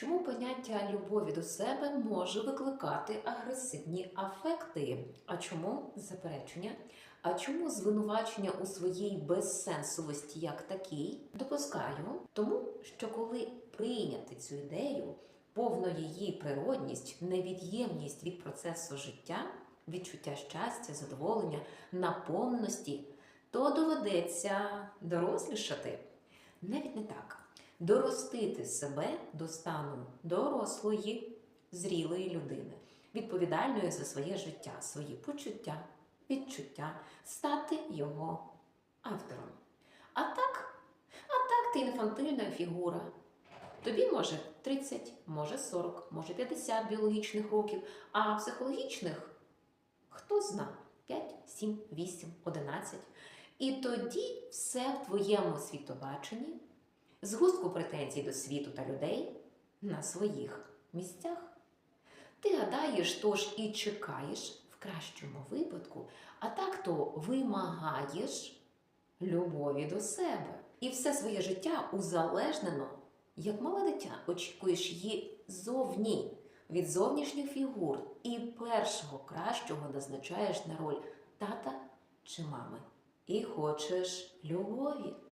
Чому поняття любові до себе може викликати агресивні афекти? А чому заперечення? А чому звинувачення у своїй безсенсовості як такій? Допускаю, тому що коли прийняти цю ідею, повну її природність, невід'ємність від процесу життя, відчуття щастя, задоволення, наповненості, то доведеться дорослішати. Доростити себе до стану дорослої, зрілої людини, відповідальної за своє життя, свої почуття, відчуття, стати його автором. А так, а так ти інфантильна фігура. Тобі може 30, може 40, може 50 біологічних років, а психологічних хто зна 5, 7, 8, 11. І тоді все в твоєму світобаченні, згустку претензій до світу та людей на своїх місцях. Ти гадаєш, тож і чекаєш в кращому випадку, а так то вимагаєш любові до себе. І все своє життя узалежнено, як мале дитя, очікуєш її зовні, від зовнішніх фігур, і першого кращого назначаєш на роль тата чи мами. І хочеш любові.